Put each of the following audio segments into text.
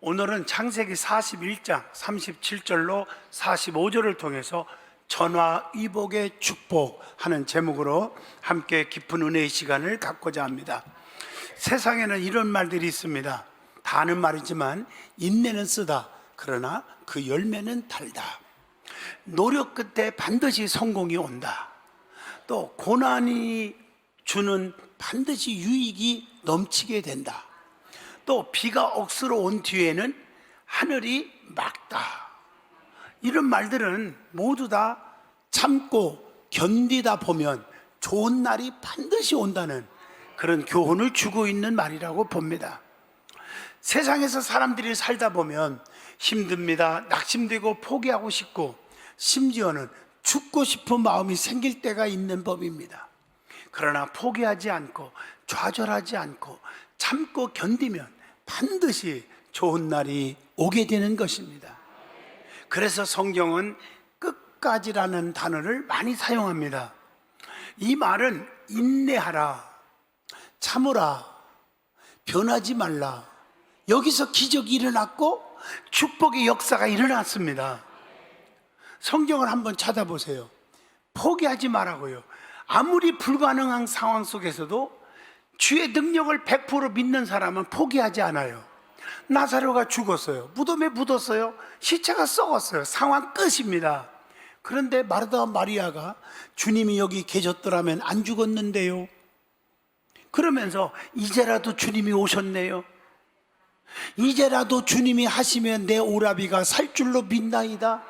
오늘은 창세기 41장 37절로 45절을 통해서 전화 이복의 축복 하는 제목으로 함께 깊은 은혜의 시간을 갖고자 합니다. 세상에는 이런 말들이 있습니다. 다 아는 말이지만 인내는 쓰다. 그러나 그 열매는 달다. 노력 끝에 반드시 성공이 온다. 또 고난이 주는 반드시 유익이 넘치게 된다. 또 비가 억수로 온 뒤에는 하늘이 맑다. 이런 말들은 모두 다 참고 견디다 보면 좋은 날이 반드시 온다는 그런 교훈을 주고 있는 말이라고 봅니다. 세상에서 사람들이 살다 보면 힘듭니다. 낙심되고 포기하고 싶고 심지어는 죽고 싶은 마음이 생길 때가 있는 법입니다. 그러나 포기하지 않고 좌절하지 않고 참고 견디면 반드시 좋은 날이 오게 되는 것입니다. 그래서 성경은 끝까지라는 단어를 많이 사용합니다. 이 말은 인내하라, 참으라, 변하지 말라. 여기서 기적이 일어났고 축복의 역사가 일어났습니다. 성경을 한번 찾아보세요. 포기하지 말라고요. 아무리 불가능한 상황 속에서도 주의 능력을 100% 믿는 사람은 포기하지 않아요. 나사로가 죽었어요. 무덤에 묻었어요. 시체가 썩었어요. 상황 끝입니다. 그런데 마르다 마리아가 주님이 여기 계셨더라면 안 죽었는데요. 그러면서 이제라도 주님이 오셨네요. 이제라도 주님이 하시면 내 오라비가 살 줄로 믿나이다.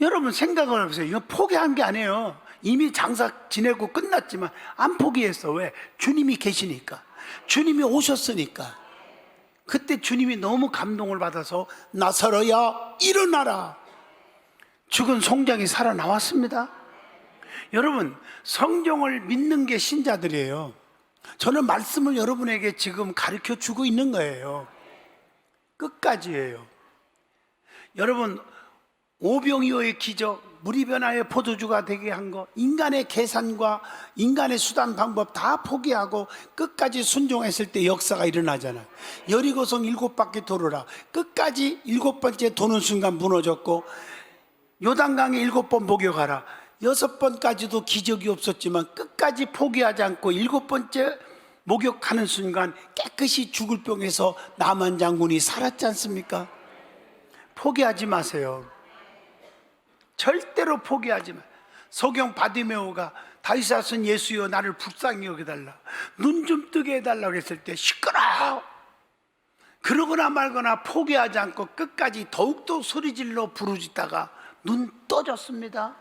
여러분 생각을 해보세요. 이거 포기한 게 아니에요. 이미 장사 지내고 끝났지만 안 포기했어. 왜? 주님이 계시니까. 주님이 오셨으니까. 그때 주님이 너무 감동을 받아서 나사로야 일어나라. 죽은 송장이 살아나왔습니다. 여러분 성경을 믿는 게 신자들이에요. 저는 말씀을 여러분에게 지금 가르쳐 주고 있는 거예요. 끝까지예요. 여러분 오병이어의 기적, 물이 변하여 포도주가 되게 한 거, 인간의 계산과 인간의 수단 방법 다 포기하고 끝까지 순종했을 때 역사가 일어나잖아요. 여리고성 일곱 바퀴 돌으라. 끝까지 일곱 번째 도는 순간 무너졌고, 요단강에 일곱 번 목욕하라. 여섯 번까지도 기적이 없었지만 끝까지 포기하지 않고 일곱 번째 목욕하는 순간 깨끗이 죽을 병에서 남한 장군이 살았지 않습니까? 포기하지 마세요. 절대로 포기하지 마. 소경 바디메오가 쓴 예수여 나를 불쌍히 여겨달라. 눈 좀 뜨게 해달라고 했을 때 시끄러워. 그러거나 말거나 포기하지 않고 끝까지 더욱더 소리질러 부르짖다가 눈 떠졌습니다.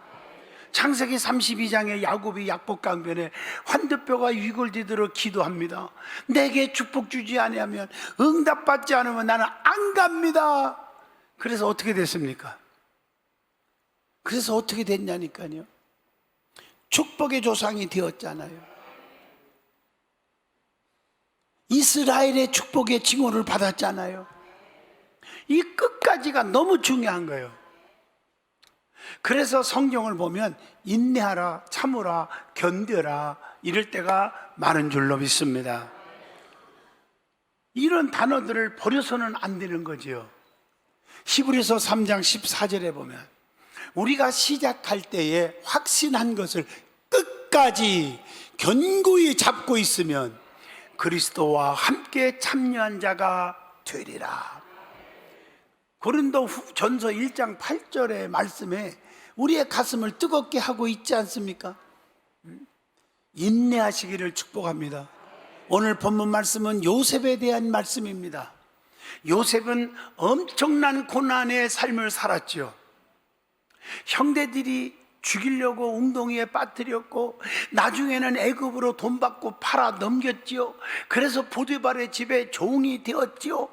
창세기 32장에 야곱이 약복강변에 환드뼈가 위골디도록 기도합니다. 내게 축복 주지 아니하면 응답받지 않으면 나는 안 갑니다. 그래서 어떻게 됐습니까? 그래서 어떻게 됐냐니까요. 축복의 조상이 되었잖아요. 이스라엘의 축복의 징후를 받았잖아요. 이 끝까지가 너무 중요한 거예요. 그래서 성경을 보면 인내하라, 참으라, 견뎌라 이럴 때가 많은 줄로 믿습니다. 이런 단어들을 버려서는 안 되는 거지요. 히브리서 3장 14절에 보면 우리가 시작할 때에 확신한 것을 끝까지 견고히 잡고 있으면 그리스도와 함께 참여한 자가 되리라. 고린도 후- 전서 1장 8절의 말씀에 우리의 가슴을 뜨겁게 하고 있지 않습니까? 음? 인내하시기를 축복합니다. 오늘 본문 말씀은 요셉에 대한 말씀입니다. 요셉은 엄청난 고난의 삶을 살았지요. 형제들이 죽이려고 웅덩이에 빠뜨렸고 나중에는 애굽으로 돈 받고 팔아 넘겼지요. 그래서 보디발의 집에 종이 되었지요.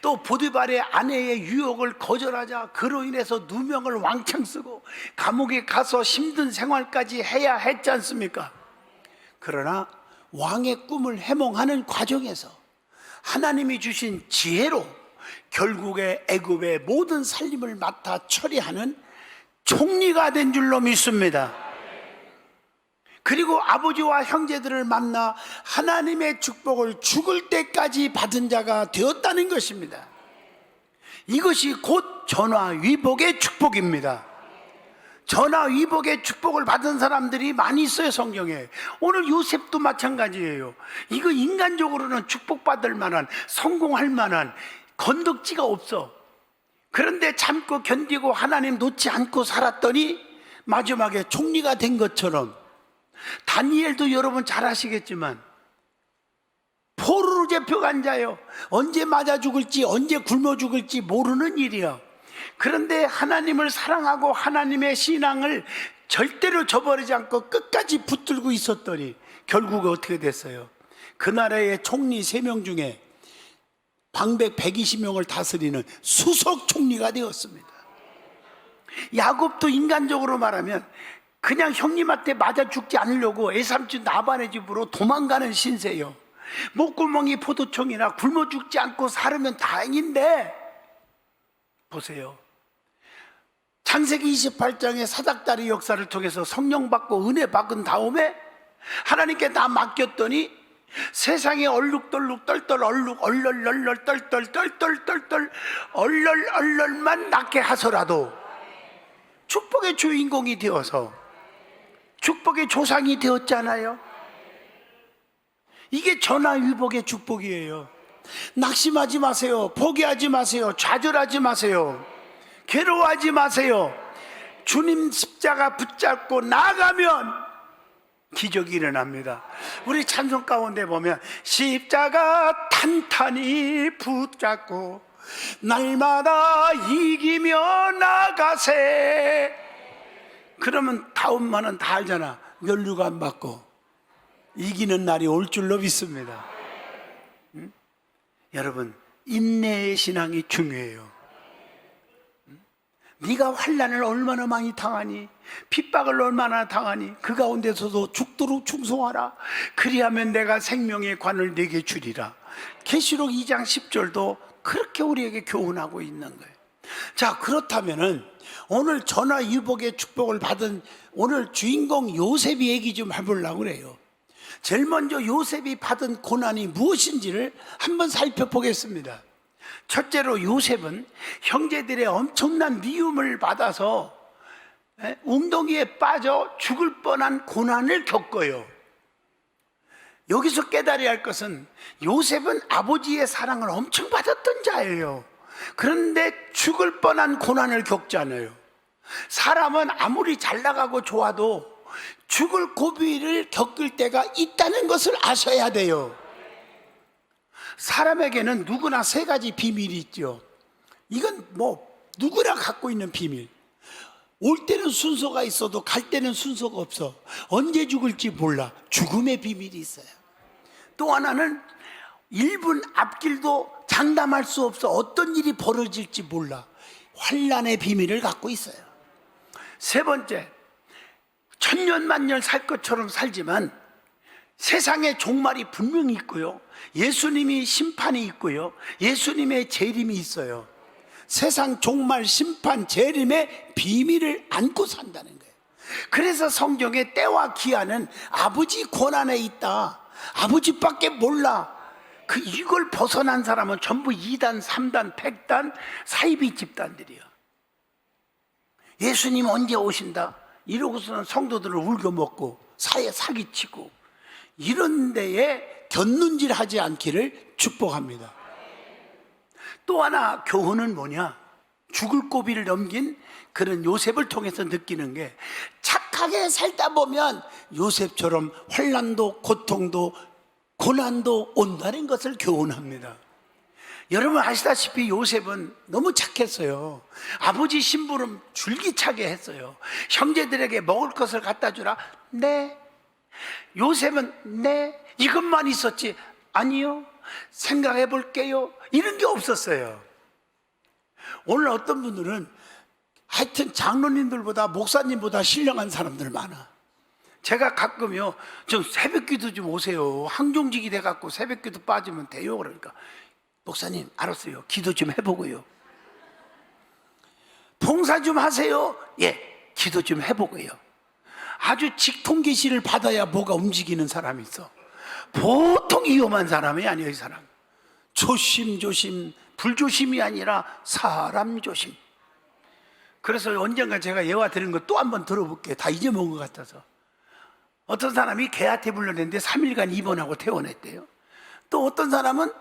또 보디발의 아내의 유혹을 거절하자 그로 인해서 누명을 왕창 쓰고 감옥에 가서 힘든 생활까지 해야 했지 않습니까? 그러나 왕의 꿈을 해몽하는 과정에서 하나님이 주신 지혜로 결국에 애굽의 모든 살림을 맡아 처리하는 총리가 된 줄로 믿습니다. 그리고 아버지와 형제들을 만나 하나님의 축복을 죽을 때까지 받은 자가 되었다는 것입니다. 이것이 곧 전화위복의 축복입니다. 전화위복의 축복을 받은 사람들이 많이 있어요, 성경에. 오늘 요셉도 마찬가지예요. 이거 인간적으로는 축복받을 만한, 성공할 만한 건덕지가 없어. 그런데 참고 견디고 하나님 놓지 않고 살았더니 마지막에 총리가 된 것처럼 다니엘도 여러분 잘 아시겠지만 포로로 잡혀간 자요. 언제 맞아 죽을지, 언제 굶어 죽을지 모르는 일이요. 그런데 하나님을 사랑하고 하나님의 신앙을 절대로 저버리지 않고 끝까지 붙들고 있었더니 결국 어떻게 됐어요? 그 나라의 총리 세 명 중에 방백 120명을 다스리는 수석 총리가 되었습니다. 야곱도 인간적으로 말하면 그냥 형님한테 맞아 죽지 않으려고 애삼촌 나반의 집으로 도망가는 신세요. 목구멍이 포도청이나 굶어 죽지 않고 살으면 다행인데 보세요. 창세기 28장의 사닥다리 역사를 통해서 성령 받고 은혜 받은 다음에 하나님께 다 맡겼더니 세상에 얼룩덜룩 떨떨 얼룩 얼떨얼떨 떨떨 떨떨 떨떨 얼떨얼떨만 낳게 하서라도 축복의 주인공이 되어서 축복의 조상이 되었잖아요. 이게 전화위복의 축복이에요. 낙심하지 마세요. 포기하지 마세요. 좌절하지 마세요. 괴로워하지 마세요. 주님 십자가 붙잡고 나가면 기적이 일어납니다. 우리 찬송 가운데 보면 십자가 탄탄히 붙잡고 날마다 이기며 나가세. 그러면 다음만은 다 알잖아. 면류가 안 받고 이기는 날이 올 줄로 믿습니다. 응? 여러분 인내의 신앙이 중요해요. 네가 환란을 얼마나 많이 당하니? 핍박을 얼마나 당하니? 그 가운데서도 죽도록 충성하라. 그리하면 내가 생명의 관을 내게 주리라. 계시록 2장 10절도 그렇게 우리에게 교훈하고 있는 거예요. 자 그렇다면은 오늘 전화 유복의 축복을 받은 오늘 주인공 요셉이 얘기 좀 해보려고 그래요. 제일 먼저 요셉이 받은 고난이 무엇인지를 한번 살펴보겠습니다 첫째로 요셉은 형제들의 엄청난 미움을 받아서 에? 웅덩이에 빠져 죽을 뻔한 고난을 겪어요. 여기서 깨달아야 할 것은 요셉은 아버지의 사랑을 엄청 받았던 자예요. 그런데 죽을 뻔한 고난을 겪잖아요. 사람은 아무리 잘 나가고 좋아도 죽을 고비를 겪을 때가 있다는 것을 아셔야 돼요. 사람에게는 누구나 세 가지 비밀이 있죠. 이건 뭐 누구나 갖고 있는 비밀. 올 때는 순서가 있어도 갈 때는 순서가 없어. 언제 죽을지 몰라. 죽음의 비밀이 있어요. 또 하나는 1분 앞길도 장담할 수 없어. 어떤 일이 벌어질지 몰라. 환란의 비밀을 갖고 있어요. 세 번째, 천년만년 살 것처럼 살지만 세상에 종말이 분명히 있고요. 예수님이 심판이 있고요. 예수님의 재림이 있어요. 세상 종말 심판 재림의 비밀을 안고 산다는 거예요. 그래서 성경의 때와 기한은 아버지 권한에 있다. 아버지밖에 몰라. 그 이걸 벗어난 사람은 전부 2단, 3단, 100단, 사이비 집단들이요. 예수님 언제 오신다? 이러고서는 성도들을 울겨먹고 사회 사기치고 이런 데에 곁눈질 하지 않기를 축복합니다. 또 하나 교훈은 뭐냐? 죽을 고비를 넘긴 그런 요셉을 통해서 느끼는 게 착하게 살다 보면 요셉처럼 환란도 고통도 고난도 온다는 것을 교훈합니다. 여러분 아시다시피 요셉은 너무 착했어요. 아버지 심부름 줄기차게 했어요. 형제들에게 먹을 것을 갖다 주라. 네. 요셉은 네. 이것만 있었지. 아니요. 생각해 볼게요. 이런 게 없었어요. 오늘 어떤 분들은 하여튼 장로님들보다 목사님보다 신령한 사람들 많아. 제가 가끔요, 좀 새벽 기도 좀 오세요. 항종직이 돼갖고 새벽 기도 빠지면 돼요. 그러니까. 목사님, 알았어요. 기도 좀 해보고요. 봉사 좀 하세요. 예, 기도 좀 해보고요. 아주 직통 계시를 받아야 뭐가 움직이는 사람이 있어. 보통 위험한 사람이 아니에요, 이 사람. 조심조심 불조심이 아니라 사람 조심. 그래서 언젠가 제가 예화 드린 거또 한 번 들어볼게요. 다 잊어먹은 것 같아서. 어떤 사람이 개한테 불렀는데 3일간 입원하고 퇴원했대요. 또 어떤 사람은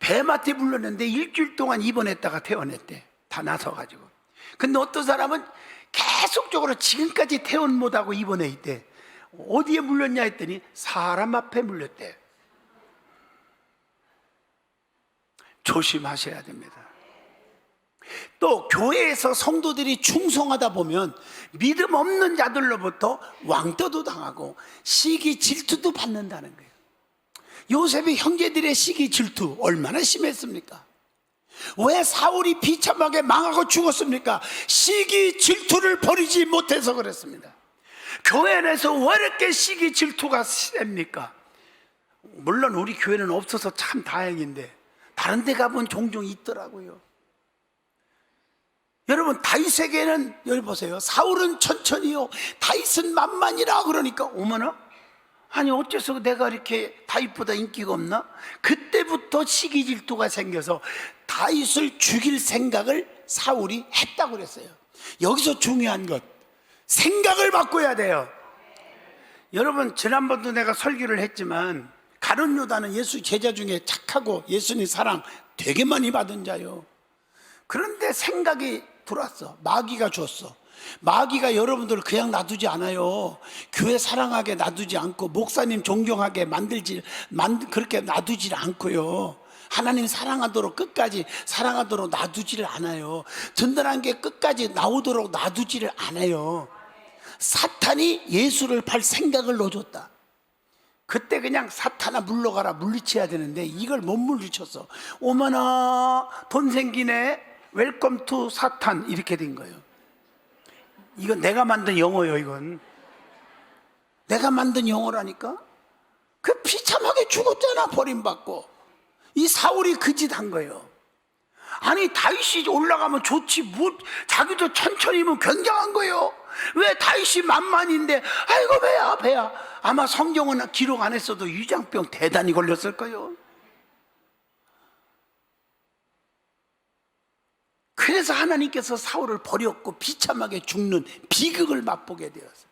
뱀한테 불렀는데 일주일 동안 입원했다가 퇴원했대. 다 나서가지고. 근데 어떤 사람은 계속적으로 지금까지 퇴원 못하고 입원해 있대. 어디에 물렸냐 했더니 사람 앞에 물렸대. 조심하셔야 됩니다. 또 교회에서 성도들이 충성하다 보면 믿음 없는 자들로부터 왕따도 당하고 시기 질투도 받는다는 거예요. 요셉의 형제들의 시기 질투 얼마나 심했습니까? 왜 사울이 비참하게 망하고 죽었습니까? 시기 질투를 버리지 못해서 그랬습니다. 교회 안에서 왜 이렇게 시기 질투가 셉니까? 물론 우리 교회는 없어서 참 다행인데 다른 데 가보면 종종 있더라고요. 여러분 다윗에게는 여기 보세요. 사울은 천천히요. 다윗은 만만이라 그러니까 어머나 아니 어째서 내가 이렇게 다윗보다 인기가 없나? 그때부터 시기 질투가 생겨서 다윗을 죽일 생각을 사울이 했다고 그랬어요. 여기서 중요한 것 생각을 바꿔야 돼요. 여러분 지난번도 내가 설교를 했지만 가룟 요다는 예수 제자 중에 착하고 예수님 사랑 되게 많이 받은 자요. 그런데 생각이 들어왔어. 마귀가 줬어. 마귀가 여러분들을 그냥 놔두지 않아요. 교회 사랑하게 놔두지 않고 목사님 존경하게 만들지 만 그렇게 놔두질 않고요. 하나님 사랑하도록 끝까지 사랑하도록 놔두지를 않아요. 든든한 게 끝까지 나오도록 놔두지를 않아요. 사탄이 예수를 팔 생각을 넣어줬다. 그때 그냥 사탄아 물러가라 물리쳐야 되는데 이걸 못 물리쳤어. 오마나 돈 생기네. 웰컴 투 사탄 이렇게 된 거예요. 이건 내가 만든 영어예요, 이건. 내가 만든 영어라니까? 그 비참하게 죽었잖아, 버림받고. 이 사울이 그 짓 한 거예요. 아니, 다윗이 올라가면 좋지, 뭐, 자기도 천천히면 굉장한 거예요. 왜 다윗이 만만인데, 아이고, 배야, 배야. 아마 성경은 기록 안 했어도 위장병 대단히 걸렸을 거예요. 그래서 하나님께서 사울을 버렸고 비참하게 죽는 비극을 맛보게 되었어요.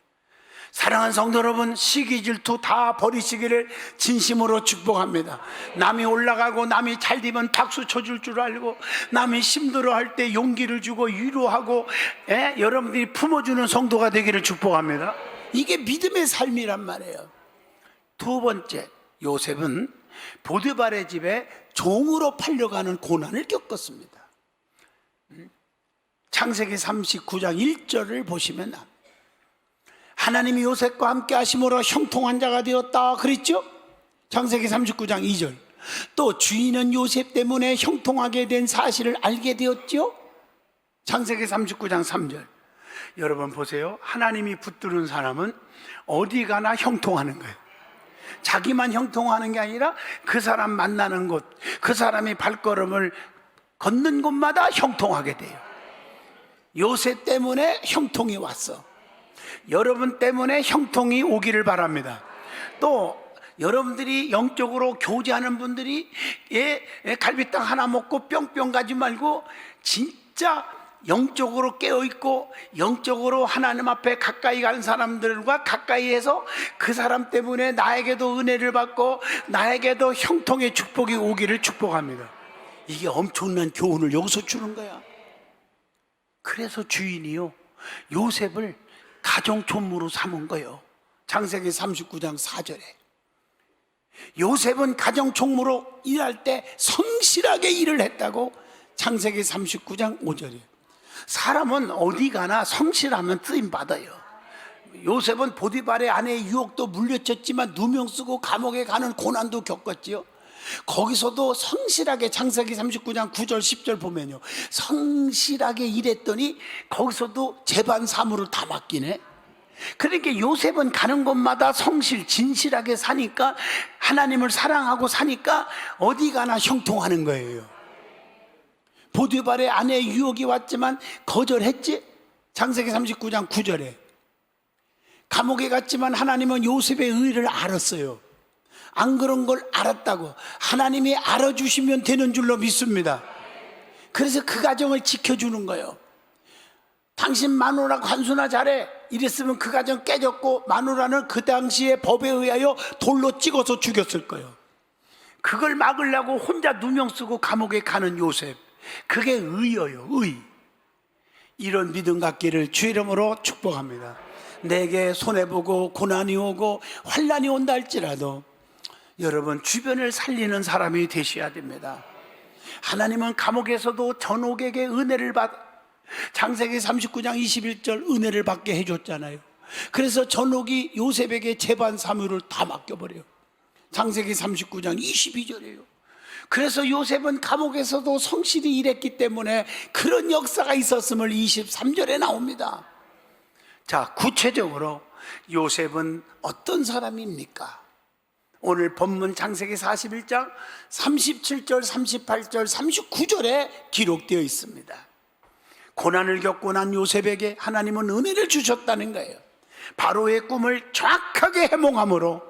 사랑하는 성도 여러분, 시기 질투 다 버리시기를 진심으로 축복합니다. 남이 올라가고 남이 잘 되면 박수 쳐줄 줄 알고 남이 힘들어할 때 용기를 주고 위로하고 예? 여러분들이 품어주는 성도가 되기를 축복합니다. 이게 믿음의 삶이란 말이에요. 두 번째, 요셉은 보드발의 집에 종으로 팔려가는 고난을 겪었습니다. 창세기 39장 1절을 보시면 하나님이 요셉과 함께 하심으로 형통한 자가 되었다 그랬죠? 창세기 39장 2절 또 주인은 요셉 때문에 형통하게 된 사실을 알게 되었죠? 창세기 39장 3절 여러분 보세요 하나님이 붙드는 사람은 어디 가나 형통하는 거예요 자기만 형통하는 게 아니라 그 사람 만나는 곳, 그 사람이 발걸음을 걷는 곳마다 형통하게 돼요. 요새 때문에 형통이 왔어. 여러분 때문에 형통이 오기를 바랍니다. 또 여러분들이 영적으로 교제하는 분들이 예, 예, 갈비탕 하나 먹고 뿅뿅 가지 말고 진짜 영적으로 깨어 있고 영적으로 하나님 앞에 가까이 가는 사람들과 가까이해서 그 사람 때문에 나에게도 은혜를 받고 나에게도 형통의 축복이 오기를 축복합니다. 이게 엄청난 교훈을 여기서 주는 거야. 그래서 주인이요 요셉을 가정 총무로 삼은 거예요. 창세기 39장 4절에 요셉은 가정 총무로 일할 때 성실하게 일을 했다고 창세기 39장 5절에 사람은 어디 가나 성실하면 쓰임 받아요. 요셉은 보디발의 아내의 유혹도 물려쳤지만 누명 쓰고 감옥에 가는 고난도 겪었지요. 거기서도 성실하게 창세기 39장 9절 10절 보면요. 성실하게 일했더니 거기서도 재반 사무를 다 맡기네. 그러니까 요셉은 가는 곳마다 성실, 진실하게 사니까 하나님을 사랑하고 사니까 어디 가나 형통하는 거예요. 보디발의 아내의 유혹이 왔지만 거절했지? 창세기 39장 9절에. 감옥에 갔지만 하나님은 요셉의 의를 알았어요. 안 그런 걸 알았다고 하나님이 알아주시면 되는 줄로 믿습니다. 그래서 그 가정을 지켜주는 거예요. 당신 마누라 관수나 잘해. 이랬으면 그 가정 깨졌고 마누라는 그 당시에 법에 의하여 돌로 찍어서 죽였을 거예요. 그걸 막으려고 혼자 누명 쓰고 감옥에 가는 요셉. 그게 의여요, 의. 이런 믿음 갖기를 주 이름으로 축복합니다. 내게 손해보고 고난이 오고 환란이 온다 할지라도 여러분 주변을 살리는 사람이 되셔야 됩니다. 하나님은 감옥에서도 전옥에게 은혜를 받 장세기 39장 21절 은혜를 받게 해 줬잖아요. 그래서 전옥이 요셉에게 재반 사무를 다 맡겨 버려요. 장세기 39장 22절이에요. 그래서 요셉은 감옥에서도 성실히 일했기 때문에 그런 역사가 있었음을 23절에 나옵니다. 자, 구체적으로 요셉은 어떤 사람입니까? 오늘 본문 장세기 41장 37절, 38절, 39절에 기록되어 있습니다. 고난을 겪고 난 요셉에게 하나님은 은혜를 주셨다는 거예요. 바로의 꿈을 정확하게 해몽함으로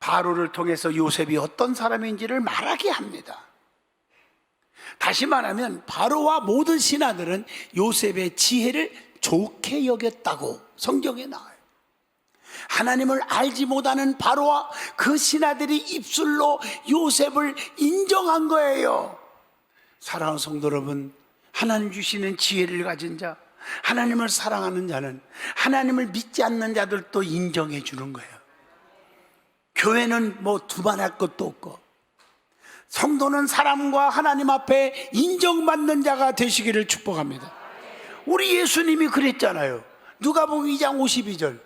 바로를 통해서 요셉이 어떤 사람인지를 말하게 합니다. 다시 말하면 바로와 모든 신하들은 요셉의 지혜를 좋게 여겼다고 성경에 나와요. 하나님을 알지 못하는 바로와 그 신하들이 입술로 요셉을 인정한 거예요. 사랑하는 성도 여러분, 하나님 주시는 지혜를 가진 자, 하나님을 사랑하는 자는 하나님을 믿지 않는 자들도 인정해 주는 거예요. 교회는 뭐 두말할 것도 없고 성도는 사람과 하나님 앞에 인정받는 자가 되시기를 축복합니다. 우리 예수님이 그랬잖아요. 누가복음 2장 52절.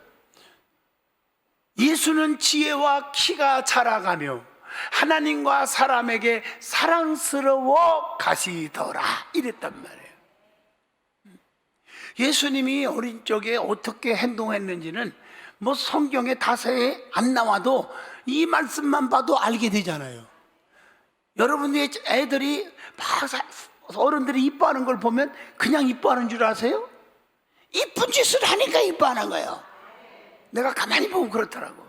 예수는 지혜와 키가 자라가며 하나님과 사람에게 사랑스러워 가시더라 이랬단 말이에요. 예수님이 어린 적에 어떻게 행동했는지는 뭐 성경에 다세에 안 나와도 이 말씀만 봐도 알게 되잖아요. 여러분의 애들이 막 사- 어른들이 이뻐하는 걸 보면 그냥 이뻐하는 줄 아세요? 이쁜 짓을 하니까 이뻐하는 거예요. 내가 가만히 보면 그렇더라고.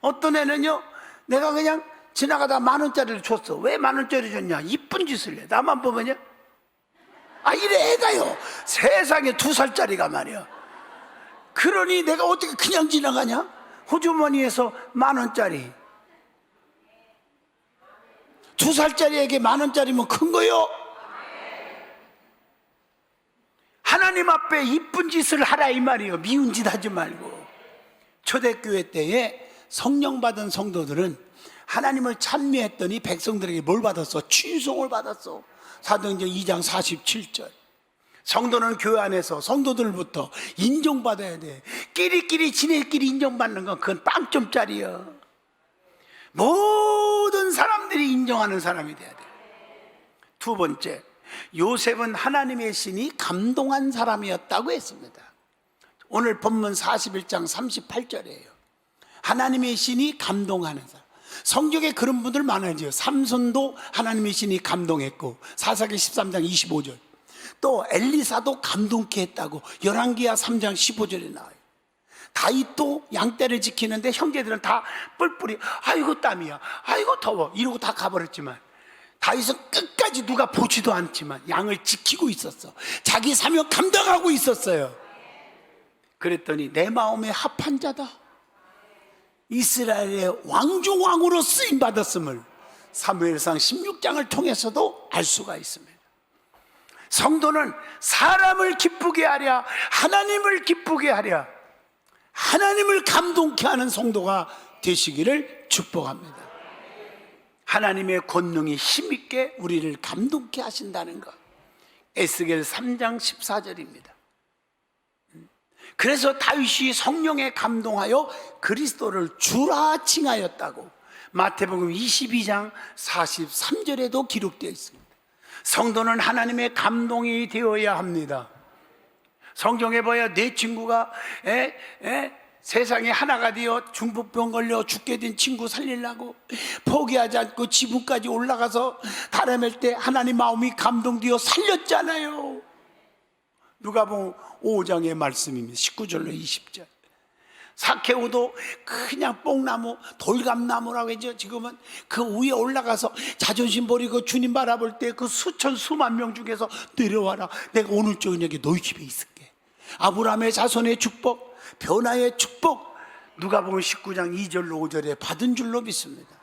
어떤 애는요, 내가 그냥 지나가다 만 원짜리를 줬어. 왜 만 원짜리 줬냐? 이쁜 짓을 해. 나만 보면요. 아, 이래 애가요. 세상에 두 살짜리가 말이야. 그러니 내가 어떻게 그냥 지나가냐? 호주머니에서 만 원짜리. 두 살짜리에게 만 원짜리면 큰 거요? 하나님 앞에 이쁜 짓을 하라 이 말이에요. 미운 짓 하지 말고. 초대교회 때에 성령 받은 성도들은 하나님을 찬미했더니 백성들에게 뭘 받았어? 취송을 받았어. 사도행전 2장 47절. 성도는 교회 안에서 성도들부터 인정받아야 돼. 끼리끼리 지네끼리 인정받는 건 그건 빵점짜리야. 모든 사람들이 인정하는 사람이 돼야 돼. 두 번째, 요셉은 하나님의 신이 감동한 사람이었다고 했습니다. 오늘 본문 41장 38절이에요. 하나님의 신이 감동하는 사람. 성경에 그런 분들 많아요. 삼손도 하나님의 신이 감동했고, 사사기 13장 25절. 또 엘리사도 감동케 했다고 열왕기야 3장 15절에 나와요. 다윗도 양떼를 지키는데 형제들은 다 뿔뿔이 아이고 땀이야 아이고 더워 이러고 다 가버렸지만 다윗은 끝까지 누가 보지도 않지만 양을 지키고 있었어 자기 사명 감당하고 있었어요 그랬더니 내 마음에 합한 자다 이스라엘의 왕중 왕으로 쓰임 받았음을 사무엘상 16장을 통해서도 알 수가 있습니다 성도는 사람을 기쁘게 하랴 하나님을 기쁘게 하랴 하나님을 감동케 하는 성도가 되시기를 축복합니다. 하나님의 권능이 힘있게 우리를 감동케 하신다는 것. 에스겔 3장 14절입니다. 그래서 다윗이 성령에 감동하여 그리스도를 주라 칭하였다고 마태복음 22장 43절에도 기록되어 있습니다. 성도는 하나님의 감동이 되어야 합니다. 성경에 봐야 내 친구가 에? 에? 세상에 하나가 되어 중풍병 걸려 죽게 된 친구 살리려고 포기하지 않고 지붕까지 올라가서 다름을 때 하나님 마음이 감동되어 살렸잖아요. 누가 보면 5장의 말씀입니다. 19절로 20절. 사케오도 그냥 뽕나무, 돌감나무라고 하죠. 지금은 그 위에 올라가서 자존심 버리고 주님 바라볼 때 그 수천 수만 명 중에서 내려와라. 내가 오늘 저녁에 너희 집에 있을게. 아브라함의 자손의 축복, 변화의 축복. 누가 보면 19장 2절로 5절에 받은 줄로 믿습니다.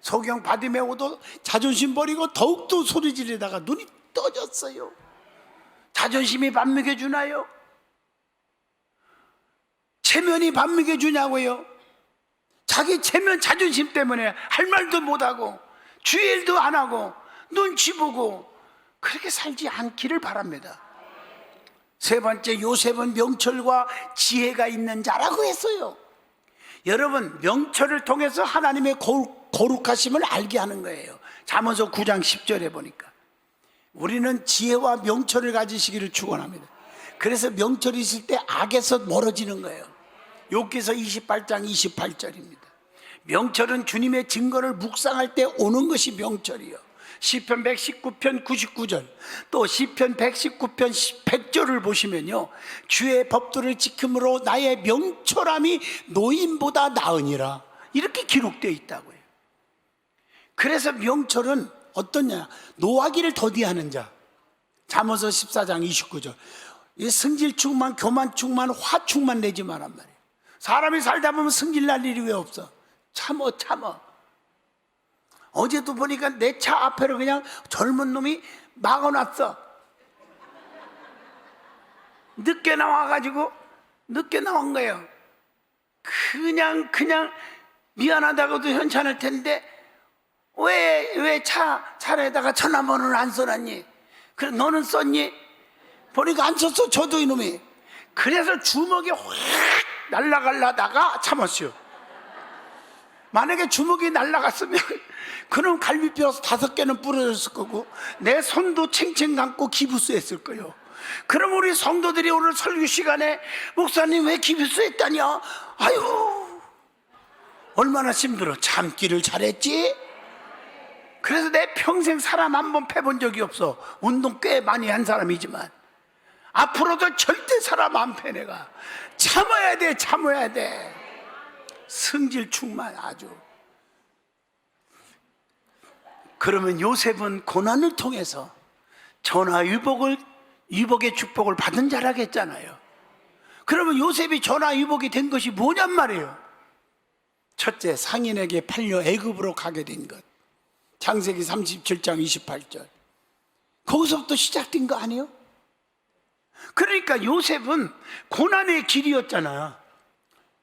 소경 받으며도 자존심 버리고 더욱더 소리 지르다가 눈이 떠졌어요. 자존심이 밥 먹여주나요? 체면이 밥 먹여주냐고요? 자기 체면 자존심 때문에 할 말도 못하고 주의 일도 안 하고 눈치 보고 그렇게 살지 않기를 바랍니다. 세 번째 요셉은 명철과 지혜가 있는 자라고 했어요. 여러분 명철을 통해서 하나님의 거- 거룩하심을 알게 하는 거예요. 잠언서 9장 10절에 보니까 우리는 지혜와 명철을 가지시기를 축원합니다. 그래서 명철이 있을 때 악에서 멀어지는 거예요. 욥기서 28장 28절입니다. 명철은 주님의 증거를 묵상할 때 오는 것이 명철이요. 시편 119편 99절 또 시편 119편 100절을 보시면요. 주의 법도를 지킴으로 나의 명철함이 노인보다 나으니라. 이렇게 기록되어 있다고요. 그래서 명철은 어떠냐? 노하기를 더디하는 자. 잠언서 14장 29절. 이 승질 충만, 교만 충만, 화 충만 내지 말란 말이에요. 사람이 살다 보면 승질 날 일이 왜 없어? 참어, 참어. 어제도 보니까 내 차 앞에로 그냥 젊은 놈이 막아놨어. 늦게 나와가지고 늦게 나온 거예요. 그냥 그냥 미안하다고도 괜찮을 텐데 왜 왜 차 차에다가 전화번호를 안 써놨니? 그래 너는 썼니? 보니까 안 썼어 저도 이놈이. 그래서 주먹이 확 날라갈라다가 참았어요. 만약에 주먹이 날라갔으면 그럼 갈비뼈 다섯 개는 부러졌을 거고 내 손도 챙챙 감고 기부스 했을 거예요. 그럼 우리 성도들이 오늘 설교 시간에 목사님 왜 기부스 했다냐? 아유 얼마나 힘들어 참기를 잘했지. 그래서 내 평생 사람 한 번 패본 적이 없어. 운동 꽤 많이 한 사람이지만 앞으로도 절대 사람 안 패 내가 참아야 돼 참아야 돼. 승질 충만 아주. 그러면 요셉은 고난을 통해서 전화 유복을 유복의 축복을 받은 자라겠잖아요. 그러면 요셉이 전화 유복이 된 것이 뭐냔 말이에요. 첫째 상인에게 팔려 애굽으로 가게 된 것. 창세기 37장 28절. 거기서부터 시작된 거 아니에요? 그러니까 요셉은 고난의 길이었잖아요.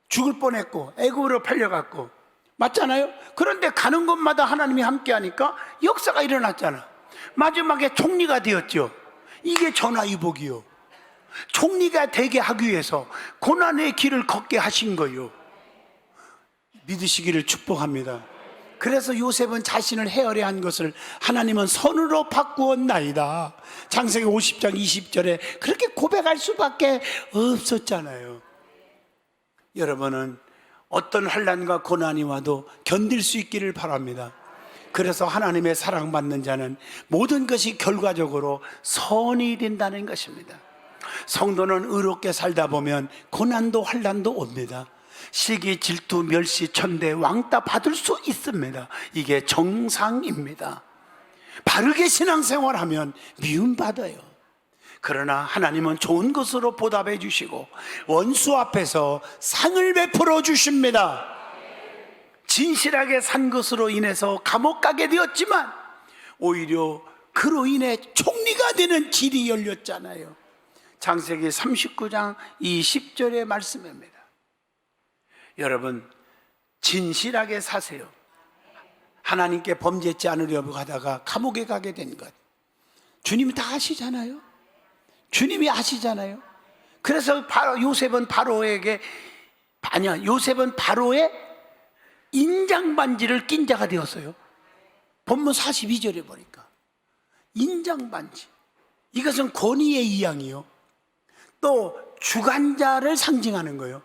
죽을 뻔했고 애굽으로 팔려갔고 맞잖아요. 그런데 가는 곳마다 하나님이 함께하니까 역사가 일어났잖아. 마지막에 총리가 되었죠. 이게 전화위복이요. 총리가 되게 하기 위해서 고난의 길을 걷게 하신 거요. 믿으시기를 축복합니다. 그래서 요셉은 자신을 헤아려 한 것을 하나님은 선으로 바꾸었나이다. 창세기 50장 20절에 그렇게 고백할 수밖에 없었잖아요. 여러분은 어떤 환란과 고난이 와도 견딜 수 있기를 바랍니다. 그래서 하나님의 사랑받는 자는 모든 것이 결과적으로 선이 된다는 것입니다. 성도는 의롭게 살다 보면 고난도 환란도 옵니다. 시기, 질투, 멸시, 천대, 왕따 받을 수 있습니다. 이게 정상입니다. 바르게 신앙생활하면 미움받아요. 그러나 하나님은 좋은 것으로 보답해 주시고 원수 앞에서 상을 베풀어 주십니다. 진실하게 산 것으로 인해서 감옥 가게 되었지만 오히려 그로 인해 총리가 되는 길이 열렸잖아요. 창세기 39장 20절의 말씀입니다. 여러분 진실하게 사세요. 하나님께 범죄치 않으려고 하다가 감옥에 가게 된 것. 주님이 다 아시잖아요. 주님이 아시잖아요. 그래서 바로 요셉은 바로에게 아니야 요셉은 바로의 인장 반지를 낀 자가 되었어요. 본문 42절에 보니까 인장 반지 이것은 권위의 이양이요. 또 주관자를 상징하는 거예요.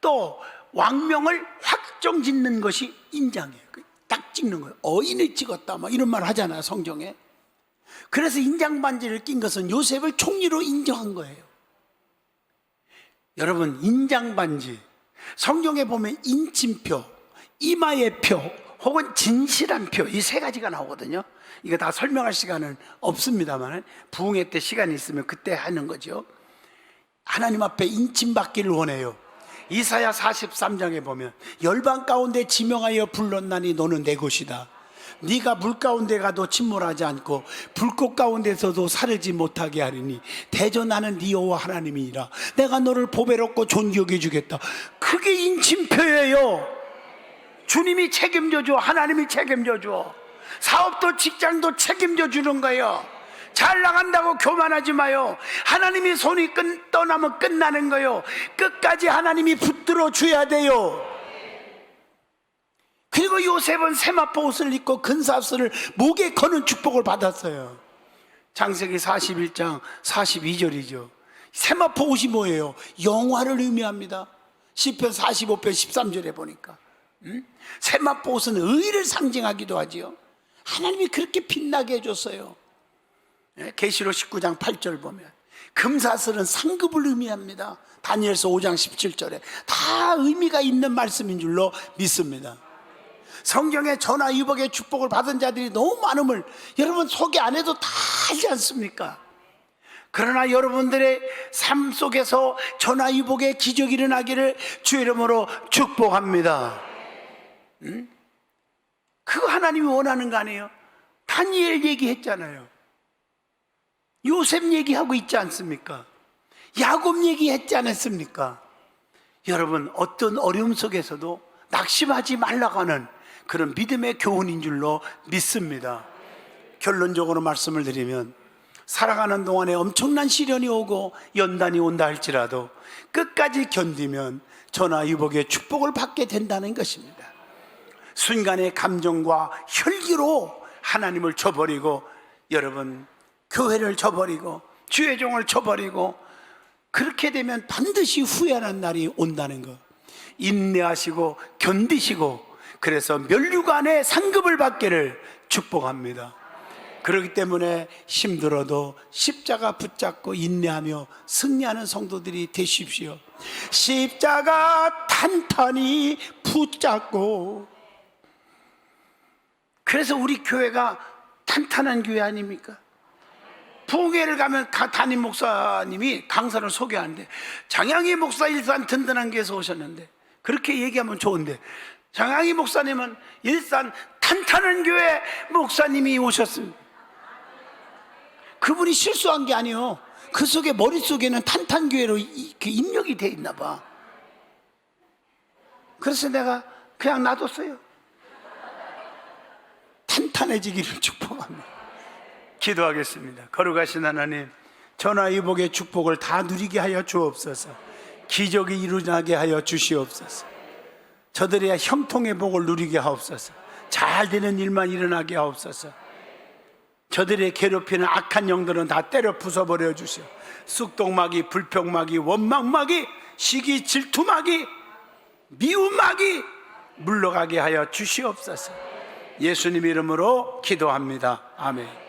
또 왕명을 확정 짓는 것이 인장이에요. 그딱 찍는 거예요. 어인을 찍었다 막 이런 말 하잖아요 성경에. 그래서 인장 반지를 낀 것은 요셉을 총리로 인정한 거예요. 여러분 인장 반지 성경에 보면 인침표, 이마의 표, 혹은 진실한 표 이 세 가지가 나오거든요. 이거 다 설명할 시간은 없습니다만 부흥회 때 시간이 있으면 그때 하는 거죠. 하나님 앞에 인침받기를 원해요. 이사야 43장에 보면 열방 가운데 지명하여 불렀나니 너는 내 것이다. 네가 물 가운데 가도 침몰하지 않고 불꽃 가운데서도 사르지 못하게 하리니 대저 나는 네 여호와 하나님이니라. 내가 너를 보배롭고 존귀하게 주겠다. 그게 인침표예요. 주님이 책임져 줘. 하나님이 책임져 줘. 사업도 직장도 책임져 주는 거예요. 잘 나간다고 교만하지 마요. 하나님이 손이 끝, 떠나면 끝나는 거예요. 끝까지 하나님이 붙들어 줘야 돼요. 그리고 요셉은 세마포 옷을 입고 근사스를 목에 거는 축복을 받았어요. 장세기 41장 42절이죠. 세마포 옷이 뭐예요? 영화를 의미합니다. 시편 45편 13절에 보니까 음? 세마포 옷은 의를 상징하기도 하지요. 하나님이 그렇게 빛나게 해줬어요. 예, 계시록 19장 8절 보면 금사슬은 상급을 의미합니다. 다니엘서 5장 17절에 다 의미가 있는 말씀인 줄로 믿습니다. 성경에 전화 위복의 축복을 받은 자들이 너무 많음을 여러분 소개 안 해도 다 알지 않습니까? 그러나 여러분들의 삶 속에서 전화 위복의 기적이 일어나기를 주 이름으로 축복합니다. 응? 그거 하나님이 원하는 거 아니에요? 다니엘 얘기했잖아요. 요셉 얘기하고 있지 않습니까? 야곱 얘기했지 않았습니까? 여러분 어떤 어려움 속에서도 낙심하지 말라고 하는 그런 믿음의 교훈인 줄로 믿습니다. 결론적으로 말씀을 드리면 살아가는 동안에 엄청난 시련이 오고 연단이 온다 할지라도 끝까지 견디면 전화 유복의 축복을 받게 된다는 것입니다. 순간의 감정과 혈기로 하나님을 저버리고 여러분 교회를 저버리고 주의 종을 저버리고 그렇게 되면 반드시 후회하는 날이 온다는 것. 인내하시고 견디시고 그래서 멸류관의 상급을 받기를 축복합니다. 그렇기 때문에 힘들어도 십자가 붙잡고 인내하며 승리하는 성도들이 되십시오. 십자가 탄탄히 붙잡고 그래서 우리 교회가 탄탄한 교회 아닙니까? 부흥회를 가면 가- 담임 목사님이 강사를 소개하는데 장양희 목사 일산 든든한 교회에서 오셨는데 그렇게 얘기하면 좋은데 장양희 목사님은 일산 탄탄한 교회 목사님이 오셨습니다. 그분이 실수한 게 아니요. 그 속에 머릿속에는 탄탄 교회로 이렇게 입력이 돼 있나 봐. 그래서 내가 그냥 놔뒀어요. 탄탄해지기를 축복합니다. 기도하겠습니다. 거룩하신 하나님, 전화위복의 축복을 다 누리게 하여 주옵소서. 기적이 일어나게 하여 주시옵소서. 저들의 형통의 복을 누리게 하옵소서. 잘 되는 일만 일어나게 하옵소서. 저들의 괴롭히는 악한 영들은 다 때려 부숴버려 주시오. 쑥동마귀, 불평마귀, 원망마귀, 시기, 질투마귀, 미움마귀 물러가게 하여 주시옵소서. 예수님 이름으로 기도합니다. 아멘.